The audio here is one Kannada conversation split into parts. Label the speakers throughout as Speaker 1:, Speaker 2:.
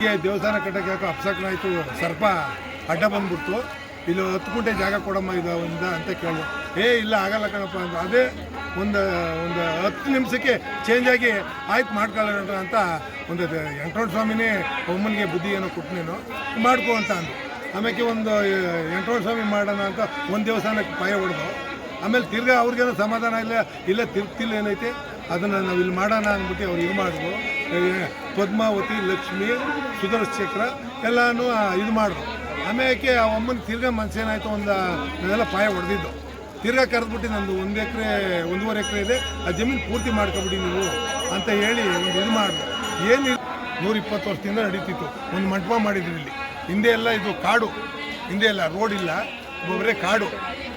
Speaker 1: ದೇವಸ್ಥಾನ ಕಟ್ಟಕ್ಕೆ ಯಾಕೋ ಅಪ್ಸಕ್ನ ಆಯಿತು, ಸರ್ಪ ಅಡ್ಡ ಬಂದ್ಬಿಡ್ತು. ಇಲ್ಲಿ ಹತ್ತು ಗುಂಟೆ ಜಾಗ ಕೊಡಮ್ಮ ಇದು ಒಂದು ಅಂತ ಕೇಳಿದೆ. ಏ, ಇಲ್ಲ, ಆಗಲ್ಲ ಕಣಪ್ಪ ಅಂತ ಅದೇ ಒಂದು ಒಂದು ಹತ್ತು ನಿಮಿಷಕ್ಕೆ ಚೇಂಜ್ ಆಗಿ ಆಯ್ತು ಮಾಡ್ಕೊಳ್ಳೋಣ ಅಂತ ಒಂದು ವೆಂಕಟರಮಣ ಸ್ವಾಮಿನೇ ಒಮ್ಮನಿಗೆ ಬುದ್ಧಿ ಏನೋ ಕೊಟ್ಟು ಮಾಡ್ಕೋ ಅಂತ ಅಂದು ಆಮೇಲೆ ಒಂದು ವೆಂಕಟರಮಣ ಸ್ವಾಮಿ ಮಾಡೋಣ ಅಂತ ಒಂದು ದೇವಸ್ಥಾನಕ್ಕೆ ಪಾಯ ಹೊಡೆದು. ಆಮೇಲೆ ತಿರ್ಗಾ ಅವ್ರಿಗೇನೋ ಸಮಾಧಾನ ಇಲ್ಲ ಇಲ್ಲ ತಿರ್ತಿಲ್ಲ ಏನೈತೆ? ಅದನ್ನು ನಾವು ಇಲ್ಲಿ ಮಾಡೋಣ ಅಂದ್ಬಿಟ್ಟು ಅವ್ರು ಇದು ಮಾಡಿದ್ರು. ಪದ್ಮಾವತಿ, ಲಕ್ಷ್ಮಿ ಸುದರ್ಶ ಚಕ್ರ ಎಲ್ಲನೂ ಇದು ಮಾಡಿದ್ರು. ಆಮೇಲೆ ಆ ಅಮ್ಮನ ತಿರ್ಗಾ ಮನ್ಸೇನಾಯ್ತು ಒಂದು ನಾವೆಲ್ಲ ಪಾಯ ಹೊಡೆದಿದ್ದು ತಿರ್ಗಾ ಕರೆದ್ಬಿಟ್ಟು ನಂದು ಒಂದು ಎಕರೆ, ಒಂದೂವರೆ ಎಕರೆ ಇದೆ, ಆ ಜಮೀನು ಪೂರ್ತಿ ಮಾಡ್ಕೊಬಿಡಿ ನೀವು ಅಂತ ಹೇಳಿ ಒಂದು ಇದು ಮಾಡಿದ್ರು. ಏನು ನೂರ ಇಪ್ಪತ್ತು ವರ್ಷದಿಂದ ನಡೀತಿತ್ತು. ಒಂದು ಮಂಟಪ ಮಾಡಿದ್ರು ಇಲ್ಲಿ. ಹಿಂದೆ ಎಲ್ಲ ಇದು ಕಾಡು, ಹಿಂದೆ ಎಲ್ಲ ರೋಡ್ ಇಲ್ಲ. ಬರೇ ಕಾಡು.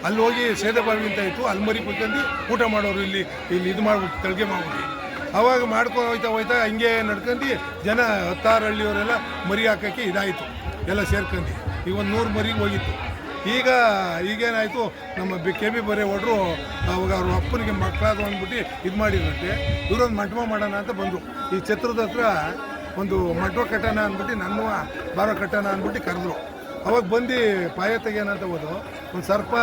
Speaker 1: ಅಲ್ಲಿ ಹೋಗಿ ಸೇದೆ ಬಾವಿ ಅಂತ ಇತ್ತು, ಅಲ್ಲಿ ಮರಿ ಕುತ್ಕೊಂಡು ಊಟ ಮಾಡೋರು ಇಲ್ಲಿ ಇಲ್ಲಿ ಇದು ಮಾಡ್ಬಿಟ್ಟು ತಳಿಗೆ ಮಾಡ್ಬಿಟ್ಟು ಅವಾಗ ಮಾಡ್ಕೊಂಡು ಹೋಯ್ತಾ ಹೋಯ್ತಾ ಹಿಂಗೆ ನಡ್ಕೊಂಡು ಜನ ಹತ್ತಾರು ಹಳ್ಳಿಯವರೆಲ್ಲ ಮರಿ ಹಾಕೋಕ್ಕೆ ಇದಾಯಿತು, ಎಲ್ಲ ಸೇರ್ಕೊಂಡು. ಈಗ ಒಂದು ನೂರು ಮರಿಗೆ ಹೋಗಿತ್ತು. ಈಗ, ಈಗೇನಾಯಿತು, ನಮ್ಮ ಬಿ ಕೆ ಬಿ ಬರೇ ಹೊಡ್ರು ಅವಾಗ ಅವ್ರ ಅಪ್ಪನಿಗೆ ಮಕ್ಕಳಾದ ಅಂದ್ಬಿಟ್ಟು ಇದು ಮಾಡಿದ್ರಂತೆ. ಇವರೊಂದು ಮಂಟಪ ಮಾಡೋಣ ಅಂತ ಬಂದರು. ಈ ಛತ್ರದ ಹತ್ರ ಒಂದು ಮಂಟಪ ಕಟ್ಟೋಣ ಅಂದ್ಬಿಟ್ಟು ನನ್ನ ಬಾರೋ ಕಟ್ಟೋಣ ಅಂದ್ಬಿಟ್ಟು ಕರೆದ್ರು. ಅವಾಗ ಬಂದು ಪಾಯ ತೆಗೆಯೋಣಂತ ಹೋದು ಒಂದು ಸರ್ಪ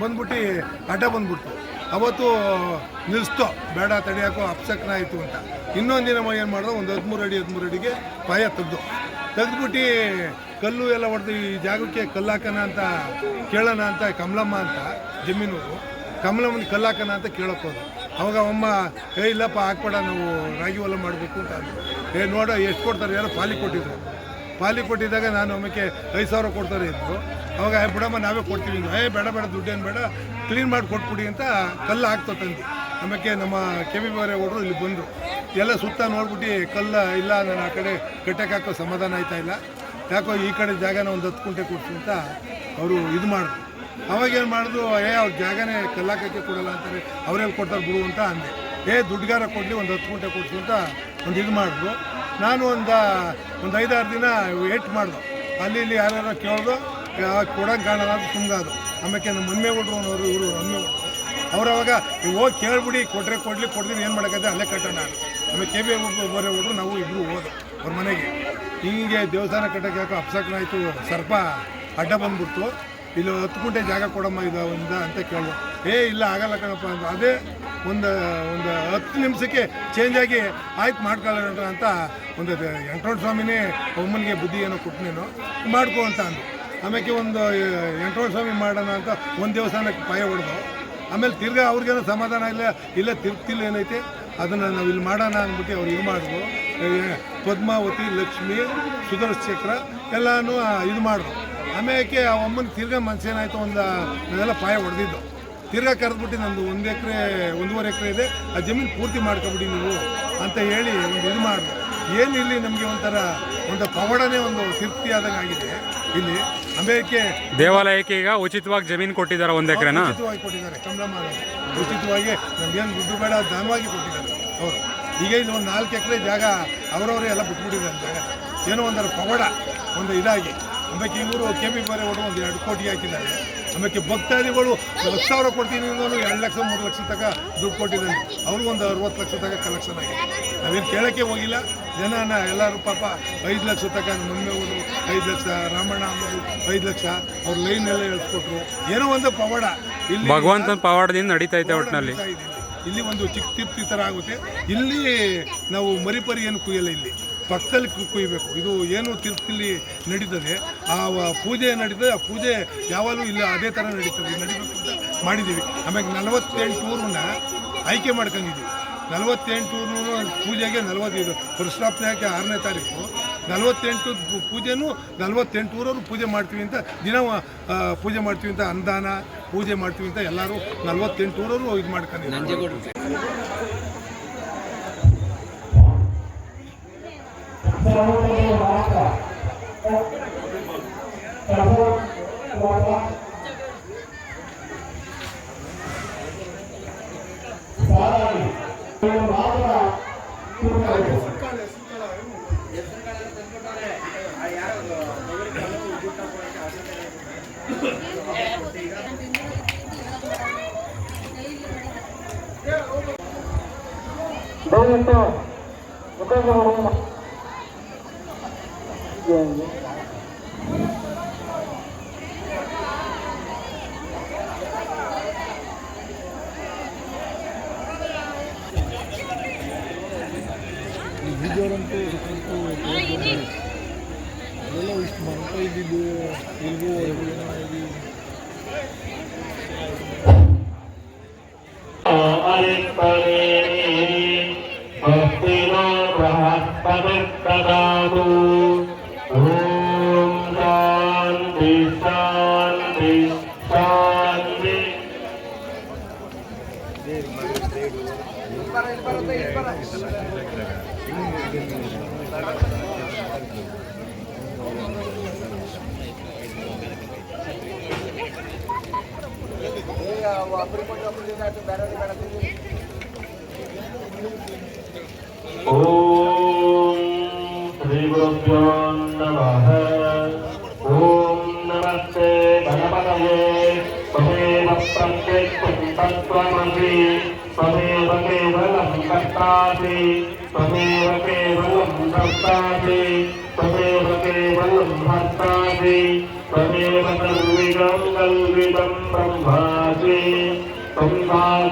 Speaker 1: ಬಂದ್ಬಿಟ್ಟು ಅಡ್ಡ ಬಂದ್ಬಿಡ್ತು. ಅವತ್ತು ನಿಲ್ಲಿಸ್ತು ಬೇಡ ತಡಿಯಾಕೋ, ಅಪ್ಸಕ್ನ ಆಯಿತು ಅಂತ. ಇನ್ನೊಂದು ದಿನ ಏನು ಮಾಡಿದ್ರು, ಒಂದು ಹದಿಮೂರು ಅಡಿ, ಹದಿಮೂರು ಅಡಿಗೆ ಪಾಯ ತೆಗ್ದು. ತೆಗೆದ್ಬಿಟ್ಟು ಕಲ್ಲು ಎಲ್ಲ ಹೊಡೆದು, ಈ ಜಾಗಕ್ಕೆ ಕಲ್ಲು ಹಾಕೋಣ ಅಂತ ಕೇಳೋಣ ಅಂತ, ಕಮಲಮ್ಮ ಅಂತ, ಜಮೀನವರು. ಕಮಲಮ್ಮನ ಕಲ್ಲು ಹಾಕೋಣ ಅಂತ ಕೇಳೋಕ್ಕೋದ್ರು ಹೋದ್ರು. ಅವಾಗ ಅಮ್ಮ, ಏ, ಇಲ್ಲಪ್ಪ, ಹಾಕ್ಬೇಡ, ನಾವು ರಾಗಿ ಹೊಲ ಮಾಡಬೇಕು ಅಂತ ಏ, ನೋಡೋ, ಎಷ್ಟು ಕೊಡ್ತಾರೆ ಯಾರೋ ಪಾಲಿ ಕೊಟ್ಟಿದ್ರು. ಪಾಲಿ ಕೊಟ್ಟಿದ್ದಾಗ ನಾನು ಆಮೇಲೆ ಐದು ಸಾವಿರ ಕೊಡ್ತಾರೆ ಇದ್ದರು ಅವಾಗ "ಏ, ಬಿಡಮ್ಮ ನಾವೇ ಕೊಡ್ತೀವಿ. ಏ ಬೇಡ ಬೇಡ ದುಡ್ಡೇನು ಬೇಡ. ಕ್ಲೀನ್ ಮಾಡಿ ಕೊಟ್ಬಿಡಿ ಅಂತ ಕಲ್ಲು ಹಾಕ್ತೋ ತಂದು. ಆಮೇಲೆ ನಮ್ಮ ಕೆ ಬಿ ಬಾರೆ ಹೊಡ್ರು ಇಲ್ಲಿ ಬಂದರು. ಎಲ್ಲ ಸುತ್ತ ನೋಡ್ಬಿಟ್ಟು ಕಲ್ಲ ಇಲ್ಲ ನಾನು ಆ ಕಡೆ ಕಟ್ಟಕ್ಕೆ ಹಾಕೋ ಸಮಾಧಾನ ಆಯ್ತಾ ಇಲ್ಲ. ಯಾಕೋ ಈ ಕಡೆ ಜಾಗನ ಒಂದು ಹತ್ತು ಗುಂಟೆ ಕೊಡ್ತು ಅಂತ ಅವರು ಇದು ಮಾಡಿದ್ರು. ಅವಾಗ ಏನು ಮಾಡಿದ್ರು ಏ ಅವ್ರ ಜಾಗನೇ ಕಲ್ಲಾಕಕ್ಕೆ ಕೊಡಲ್ಲ ಅಂತಾರೆ. ಅವ್ರೇ ಕೊಡ್ತಾರೆ ಬಿಡು ಅಂತ ಅಂದೆ. ಏ ದುಡ್ಡುಗಾರ ಕೊಡಲಿ ಒಂದು ಹತ್ತು ಗುಂಟೆ ಕೊಡ್ತು ಅಂತ ಒಂದು ಇದು ಮಾಡಿದ್ರು. ನಾನು ಒಂದು ಒಂದು ಐದಾರು ದಿನ ವೇಟ್ ಮಾಡ್ದೆ. ಅಲ್ಲಿ ಇಲ್ಲಿ ಯಾರ್ಯಾರೋ ಕೇಳ್ದು ಕೊಡೋಂಗೆ ಕಾಣಲ್ಲ ಅಂತ ಅದು ಆಮೇಲೆ ನಮ್ಮ ಮಮ್ಮೆ ಹುಡ್ರು ಅವರು ಇವರು ಮಮ್ಮೆ ಅವ್ರು ಅವಾಗ ಹೋಗಿ ಕೇಳ್ಬಿಡಿ ಕೊಟ್ಟರೆ ಕೊಡ್ಲಿ ಕೊಡ್ತೀನಿ ಏನು ಮಾಡೋಕ್ಕೆ ಅಲ್ಲೇ ಕಟ್ಟೋಣ ಆಮೇಲೆ ಕೆ ಬಿ ಬರೋ ಹುಡ್ರು ನಾವು ಇಬ್ಬರು ಹೋದು, ಅವ್ರ ಮನೆಗೆ. ಹೀಗೆ ದೇವಸ್ಥಾನ ಕಟ್ಟೋಕ್ಕೆ ಯಾಕೋ ಅಪ್ಸಕ್ನಾಯಿತು ಸರ್ಪ ಅಡ್ಡ ಬಂದ್ಬಿಡ್ತು. ಇಲ್ಲಿ ಹತ್ತು ಗುಂಟೆ ಜಾಗ ಕೊಡಮ್ಮ ಇದು ಒಂದು ಅಂತ ಕೇಳಿದೆ. ಏ, ಇಲ್ಲ, ಆಗಲ್ಲ ಕಣಪ್ಪ ಅಂತ ಅದೇ ಒಂದು ಒಂದು ಹತ್ತು ನಿಮಿಷಕ್ಕೆ ಚೇಂಜ್ ಆಗಿ ಆಯ್ತು ಮಾಡ್ಕೊಳ್ಳೋಣ ಅಂತ ಒಂದು ವೆಂಕಟರಮಣ ಸ್ವಾಮಿನೇ ಒಮ್ಮನಿಗೆ ಬುದ್ಧಿ ಏನೋ ನೀನು, ಮಾಡ್ಕೊ ಅಂತ ಅಂದು ಆಮೇಲೆ ಒಂದು ವೆಂಕಟರಮಣ ಸ್ವಾಮಿ ಮಾಡೋಣ ಅಂತ ಒಂದು ದೇವಸ್ಥಾನಕ್ಕೆ ಪಾಯ ಹೊಡೆದು, ಆಮೇಲೆ ತಿರ್ಗಾ ಅವ್ರಿಗೇನೋ ಸಮಾಧಾನ ಇಲ್ಲ ಇಲ್ಲ, ತಿರ್ಗ್ತಿಲ್ಲ ಏನೈತೆ, ಅದನ್ನು ನಾವು ಇಲ್ಲಿ ಮಾಡೋಣ ಅಂದ್ಬಿಟ್ಟು ಅವ್ರು ಇದು ಮಾಡಿದ್ರು. ಪದ್ಮಾವತಿ ಲಕ್ಷ್ಮಿ ಸುದರ್ಶ ಚಕ್ರ ಎಲ್ಲನೂ ಇದು ಮಾಡಿದ್ರು ಆಮೇಲೆ ಆ ಅಮ್ಮನ ತಿರ್ಗಾ ಮನ್ಸೇನಾಯಿತು ಒಂದು ನಾವೆಲ್ಲ ಪಾಯ ಹೊಡೆದಿದ್ದು ತಿರ್ಗಾ ಕರೆದ್ಬಿಟ್ಟು ನಂದು ಒಂದು ಎಕರೆ ಒಂದೂವರೆ ಎಕರೆ ಇದೆ ಆ ಜಮೀನು ಪೂರ್ತಿ ಮಾಡ್ಕೊಬಿಡಿ ನೀವು ಅಂತ ಹೇಳಿ ಒಂದು ಇದು ಮಾಡಿದ್ರು ಏನು ಇಲ್ಲಿ ನಮಗೆ ಒಂಥರ ಒಂದು ಪವಾಡನೇ ಒಂದು ತೃಪ್ತಿ ಆದಂಗೆ ಆಗಿದೆ ಇಲ್ಲಿ. ಆಮೇಲೆ
Speaker 2: ದೇವಾಲಯಕ್ಕೆ ಈಗ ಉಚಿತವಾಗಿ ಜಮೀನು ಕೊಟ್ಟಿದ್ದಾರೆ ಒಂದು ಎಕರೆನ?
Speaker 1: ಉಚಿತವಾಗಿ ಕೊಟ್ಟಿದ್ದಾರೆ ಕಮಲಮ್ಮ. ಉಚಿತವಾಗಿ ನಮ್ಗೇನು ದುಡ್ಡು ಬೇಡ ದಾನವಾಗಿ ಕೊಟ್ಟಿದ್ದಾರೆ ಅವರು. ಈಗ ಇಲ್ಲಿ ಒಂದು ನಾಲ್ಕು ಎಕರೆ ಜಾಗ ಅವರವರೇ ಎಲ್ಲ ಬಿಟ್ಬಿಟ್ಟಿದ್ದಾರೆ ಜಾಗ ಏನೋ ಒಂದರ ಪವಾಡ ಒಂದು ಇದಾಗಿ. ಆಮೇಲೆ ಇವರು ಕೆ ಪಿ ಬರೆ ಹೊಡೆದು ಒಂದು ಎರಡು ಕೋಟಿ ಹಾಕಿದ್ದಾರೆ. ಆಮೇಲೆ ಭಕ್ತಾದಿಗಳು ಹತ್ತು ಸಾವಿರ ಕೊಡ್ತೀನಿ ಅಂದ್ರೂ ಎರಡು ಲಕ್ಷ ಮೂರು ಲಕ್ಷ ತನಕ ದುಡ್ಡು ಕೊಟ್ಟಿದ್ದಾರೆ. ಅವ್ರಿಗೊಂದು ಅರವತ್ತು ಲಕ್ಷ ತನಕ ಕಲೆಕ್ಷನ್ ಆಗಿದೆ. ನಾವೇನು ಕೇಳೋಕ್ಕೆ ಹೋಗಿಲ್ಲ. ಜನನ ಎಲ್ಲರೂ ಪಾಪ ಐದು ಲಕ್ಷ ತನಕ ಮೊನ್ನೆ ಹೋದರು ಐದು ಲಕ್ಷ ರಾಮಣ್ಣ ಅಂದರು ಐದು ಲಕ್ಷ ಅವ್ರ ಲೈನ್ ಎಲ್ಲ ಹೇಳ್ಕೊಟ್ರು ಏನೋ ಒಂದು ಪವಾಡ. ಇಲ್ಲಿ
Speaker 2: ಭಗವಂತನ ಪವಾಡದಿಂದ ನಡೀತಾ ಇದೆ ಒಟ್ಟಿನಲ್ಲಿ
Speaker 1: ಇಲ್ಲಿ. ಒಂದು ಚಿಕ್ಕ ತಿರ್ತಿ ಥರ ಆಗುತ್ತೆ. ಇಲ್ಲಿ ನಾವು ಮರಿಪರಿ ಏನು ಕುಯ್ಯಲ್ಲ ಇಲ್ಲಿ. ಪಕ್ಕದಲ್ಲಿ ಕುಯ್ಯಬೇಕು ಇದು ಏನು ತೀರ್ಥಲ್ಲಿ ನಡೀತದೆ. ಆ ಪೂಜೆ ನಡೀತದೆ. ಆ ಪೂಜೆ ಯಾವಾಗಲೂ ಇಲ್ಲ ಅದೇ ಥರ ನಡೀತದೆ. ನಡಿಬೇಕು ಅಂತ ಮಾಡಿದ್ದೀವಿ. ಆಮೇಲೆ ನಲವತ್ತೆಂಟು ಊರನ್ನ ಆಯ್ಕೆ ಮಾಡ್ಕೊಂಡಿದ್ದೀವಿ. ನಲವತ್ತೆಂಟು ಪೂಜೆಗೆ ನಲವತ್ತೈದು. ಪರಶುರಾಪ್ನೆ ಹಾಕಿ ಆರನೇ ತಾರೀಕು. ನಲವತ್ತೆಂಟು ಪೂಜೆನು ನಲವತ್ತೆಂಟು ಊರವರು ಪೂಜೆ ಮಾಡ್ತೀವಿ ಅಂತ ದಿನ ಪೂಜೆ ಮಾಡ್ತೀವಿ ಅಂತ ಅನ್ನದಾನ ಪೂಜೆ ಮಾಡ್ತೀವಿ ಅಂತ ಎಲ್ಲರೂ ನಲವತ್ತೆಂಟು ಊರವರು ಇದು ಮಾಡ್ಕೊಂಡಿದ್ದಾರೆ.
Speaker 3: ದಯವಿಟ್ಟು ಮುಖಂಡರು
Speaker 1: ಈ ಬೀಜವರಂತೂ ಸುತ್ತಂತೂ Hello, is mangkay di bu,
Speaker 3: di bu, di Thank you. ॐ श्रीगुरुभ्यो नमः ॐ नमस्ते गणपतये त्वमेव प्रत्यक्षं त्वमेव केवलं कर्तासि त्वमेव केवलं कर्तासि त्वमेव केवलं भर्तासि त्वमेव सर्विदं कल्विदं ब्रह्मासि தொங்கால்